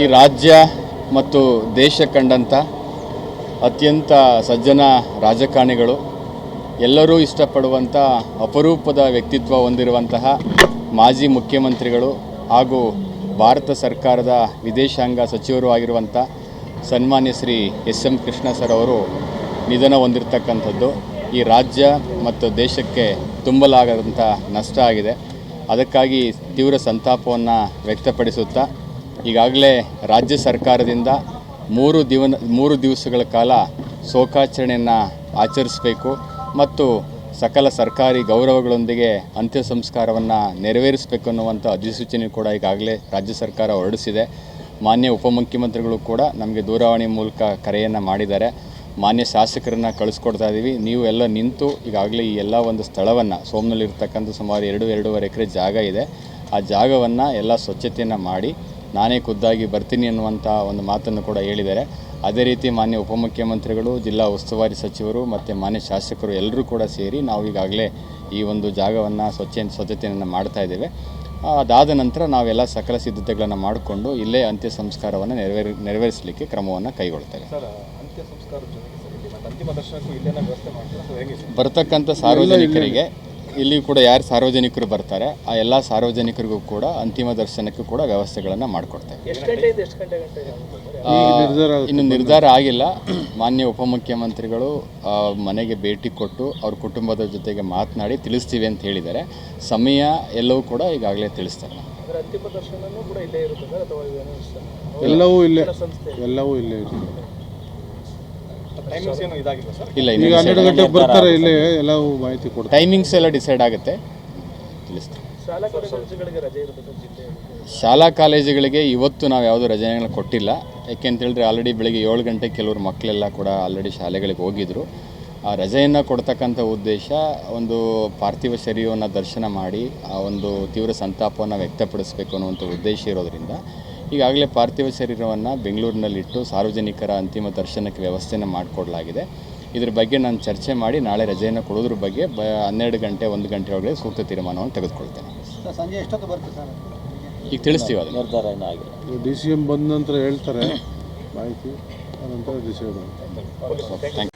ಈ ರಾಜ್ಯ ಮತ್ತು ದೇಶ ಕಂಡಂಥ ಅತ್ಯಂತ ಸಜ್ಜನ ರಾಜಕಾರಣಿಗಳು, ಎಲ್ಲರೂ ಇಷ್ಟಪಡುವಂಥ ಅಪರೂಪದ ವ್ಯಕ್ತಿತ್ವ ಹೊಂದಿರುವಂತಹ ಮಾಜಿ ಮುಖ್ಯಮಂತ್ರಿಗಳು ಹಾಗೂ ಭಾರತ ಸರ್ಕಾರದ ವಿದೇಶಾಂಗ ಸಚಿವರು ಆಗಿರುವಂಥ ಸನ್ಮಾನ್ಯ Shri S M Krishna sir ಅವರು ನಿಧನ ಹೊಂದಿರತಕ್ಕಂಥದ್ದು ಈ ರಾಜ್ಯ ಮತ್ತು ದೇಶಕ್ಕೆ ತುಂಬಲಾಗದಂಥ ನಷ್ಟ ಆಗಿದೆ. ಅದಕ್ಕಾಗಿ ತೀವ್ರ ಸಂತಾಪವನ್ನು ವ್ಯಕ್ತಪಡಿಸುತ್ತಾ, ಈಗಾಗಲೇ ರಾಜ್ಯ ಸರ್ಕಾರದಿಂದ ಮೂರು ದಿವನ, ಮೂರು ದಿವಸಗಳ ಕಾಲ ಶೋಕಾಚರಣೆಯನ್ನು ಆಚರಿಸಬೇಕು ಮತ್ತು ಸಕಲ ಸರ್ಕಾರಿ ಗೌರವಗಳೊಂದಿಗೆ ಅಂತ್ಯ ಸಂಸ್ಕಾರವನ್ನು ನೆರವೇರಿಸಬೇಕು ಅನ್ನುವಂಥ ಅಧಿಸೂಚನೆ ಕೂಡ ಈಗಾಗಲೇ ರಾಜ್ಯ ಸರ್ಕಾರ ಹೊರಡಿಸಿದೆ. ಮಾನ್ಯ ಉಪಮುಖ್ಯಮಂತ್ರಿಗಳು ಕೂಡ ನಮಗೆ ದೂರವಾಣಿ ಮೂಲಕ ಕರೆಯನ್ನು ಮಾಡಿದ್ದಾರೆ. ಮಾನ್ಯ ಶಾಸಕರನ್ನ ಕಳಿಸ್ಕೊಡ್ತಾ ಇದ್ದೀವಿ ನೀವು ಎಲ್ಲ ನಿಂತು ಈಗಾಗಲೇ ಈ ಎಲ್ಲ ಒಂದು ಸ್ಥಳವನ್ನು, ಸೋಮ್ನಲ್ಲಿರ್ತಕ್ಕಂಥ ಸುಮಾರು ಎರಡು, ಎರಡೂವರೆ ಎಕರೆ ಜಾಗ ಇದೆ. ಆ ಜಾಗವನ್ನು ಎಲ್ಲ ಸ್ವಚ್ಛತೆಯನ್ನು ಮಾಡಿ ನಾನೇ ಖುದ್ದಾಗಿ ಬರ್ತೀನಿ ಅನ್ನುವಂಥ ಒಂದು ಮಾತನ್ನು ಕೂಡ ಹೇಳಿದ್ದಾರೆ. ಅದೇ ರೀತಿ ಮಾನ್ಯ ಉಪಮುಖ್ಯಮಂತ್ರಿಗಳು, ಜಿಲ್ಲಾ ಉಸ್ತುವಾರಿ ಸಚಿವರು ಮತ್ತು ಮಾನ್ಯ ಶಾಸಕರು ಎಲ್ಲರೂ ಕೂಡ ಸೇರಿ ನಾವು ಈಗಾಗಲೇ ಈ ಒಂದು ಜಾಗವನ್ನು ಸ್ವಚ್ಛ, ಸ್ವಚ್ಛತೆಯನ್ನು ಮಾಡ್ತಾ ಇದ್ದೇವೆ. ಅದಾದ ನಂತರ ನಾವೆಲ್ಲ ಸಕಲ ಸಿದ್ಧತೆಗಳನ್ನು ಮಾಡಿಕೊಂಡು ಇಲ್ಲೇ ಅಂತ್ಯ ಸಂಸ್ಕಾರವನ್ನು ನೆರವೇರಿ, ನೆರವೇರಿಸಲಿಕ್ಕೆ ಕ್ರಮವನ್ನು ಕೈಗೊಳ್ತೇವೆ. ಅಂತ್ಯ ಸಂಸ್ಕಾರದ ಜೊತೆಗೆ ಸರ್ ಇಲ್ಲಿ ಮತ್ತೆ ಅಂತಿಮ ದರ್ಶನಕ್ಕೂ ಇಲ್ಲೇನ ವ್ಯವಸ್ಥೆ ಮಾಡ್ತೀರಾ? ಅಥವಾ ಹೇಗೆ ಸರ್? ಬರ್ತಕ್ಕಂಥ ಸಾರ್ವಜನಿಕರಿಗೆ ಇಲ್ಲಿ. ಕೂಡ ಯಾರು ಸಾರ್ವಜನಿಕರು ಬರ್ತಾರೆ ಆ ಎಲ್ಲ ಸಾರ್ವಜನಿಕರಿಗೂ ಕೂಡ ಅಂತಿಮ ದರ್ಶನಕ್ಕೂ ಕೂಡ ವ್ಯವಸ್ಥೆಗಳನ್ನು ಮಾಡಿಕೊಡ್ತೇವೆ. ಎಷ್ಟು ಗಂಟೆ ಎಷ್ಟು ಗಂಟೆ ಗಂಟೆ ಆ, ಇನ್ನು ನಿರ್ಧಾರ ಆಗಿಲ್ಲ. ಮಾನ್ಯ ಉಪಮುಖ್ಯಮಂತ್ರಿಗಳು ಆ, ಮನೆಗೆ ಭೇಟಿ ಕೊಟ್ಟು ಅವ್ರ ಕುಟುಂಬದ ಜೊತೆಗೆ ಮಾತನಾಡಿ ತಿಳಿಸ್ತೀವಿ ಅಂತ ಹೇಳಿದ್ದಾರೆ. ಸಮಯ ಎಲ್ಲವೂ ಕೂಡ ಈಗಾಗಲೇ ತಿಳಿಸ್ತಾರೆ. ಅಂದ್ರೆ ಅಂತಿಮ ದರ್ಶನನೂ ಕೂಡ ಇಲ್ಲೇ ಇರುತ್ತೆ ಸರ್ ಅಥವಾ ಇವೇನು ಎಲ್ಲವೂ ಇಲ್ಲೇ. ಸಂಸ್ಥೆ ಎಲ್ಲವೂ ಇಲ್ಲೇ ಇದೆ ಟೈಮಿಂಗ್ಸ್ ಏನು ಇದಾಗಿಲ್ಲ ಸರ್ ಇಲ್ಲ ಈಗ ಹನ್ನೆರಡು ಗಂಟೆಗೆ ಬರ್ತಾರೆ ಇಲ್ಲಿ ಎಲ್ಲವೂ ಮಾಹಿತಿ ಕೊಡ್ತಾರೆ. ಟೈಮಿಂಗ್ಸ್ ಎಲ್ಲ ಡಿಸೈಡ್ ಆಗುತ್ತೆ. ಶಾಲಾ ಕಾಲೇಜುಗಳಿಗೆ ರಜೆ ಇರುತ್ತೆ ಸರ್ ಜಿಲ್ಲೆಯಲ್ಲಿ ಕಾಲೇಜುಗಳಿಗೆ ಇವತ್ತು ನಾವು ಯಾವುದೂ ರಜೆಗಳನ್ನ ಕೊಟ್ಟಿಲ್ಲ. ಯಾಕೆ ಅಂತ ಹೇಳಿದ್ರೆ ಆಲ್ರೆಡಿ ಬೆಳಿಗ್ಗೆ ಏಳು ಗಂಟೆ ಕೆಲವರು ಮಕ್ಕಳೆಲ್ಲ ಕೂಡ ಆಲ್ರೆಡಿ ಶಾಲೆಗಳಿಗೆ ಹೋಗಿದ್ರು. ಆ ರಜೆಯನ್ನು ಕೊಡ್ತಕ್ಕಂಥ ಉದ್ದೇಶ ಒಂದು ಪಾರ್ಥಿವ ಶರೀರವನ್ನು ದರ್ಶನ ಮಾಡಿ ಆ ಒಂದು ತೀವ್ರ ಸಂತಾಪವನ್ನು ವ್ಯಕ್ತಪಡಿಸಬೇಕು ಅನ್ನುವಂಥ ಉದ್ದೇಶ ಇರೋದರಿಂದ ಈಗಾಗಲೇ ಪಾರ್ಥಿವ ಶರೀರವನ್ನು ಬೆಂಗಳೂರಿನಲ್ಲಿಟ್ಟು ಸಾರ್ವಜನಿಕರ ಅಂತಿಮ ದರ್ಶನಕ್ಕೆ ವ್ಯವಸ್ಥೆಯನ್ನು ಮಾಡಿಕೊಡಲಾಗಿದೆ. ಇದ್ರ ಬಗ್ಗೆ ನಾನು ಚರ್ಚೆ ಮಾಡಿ ನಾಳೆ ರಜೆಯನ್ನು ಕೊಡೋದ್ರ ಬಗ್ಗೆ ಬ ಹನ್ನೆರಡು ಗಂಟೆ ಒಂದು ಗಂಟೆ ಒಳಗಡೆ ಸೂಕ್ತ ತೀರ್ಮಾನವನ್ನು ತೆಗೆದುಕೊಳ್ತೇನೆ. ಸಂಜೆ ಎಷ್ಟೊತ್ತು ಬರುತ್ತೆ ಸರ್? ಈಗ ತಿಳಿಸ್ತೀವಿ ಅದು ನಿರ್ಧಾರ ಏನಾಗಿದೆ ಡಿ ಸಿ ಎಂ ಬಂದ ನಂತರ ಹೇಳ್ತಾರೆ ಮಾಹಿತಿ ಅನಂತರ ಸಿ ಎಂ ಥ್ಯಾಂಕ್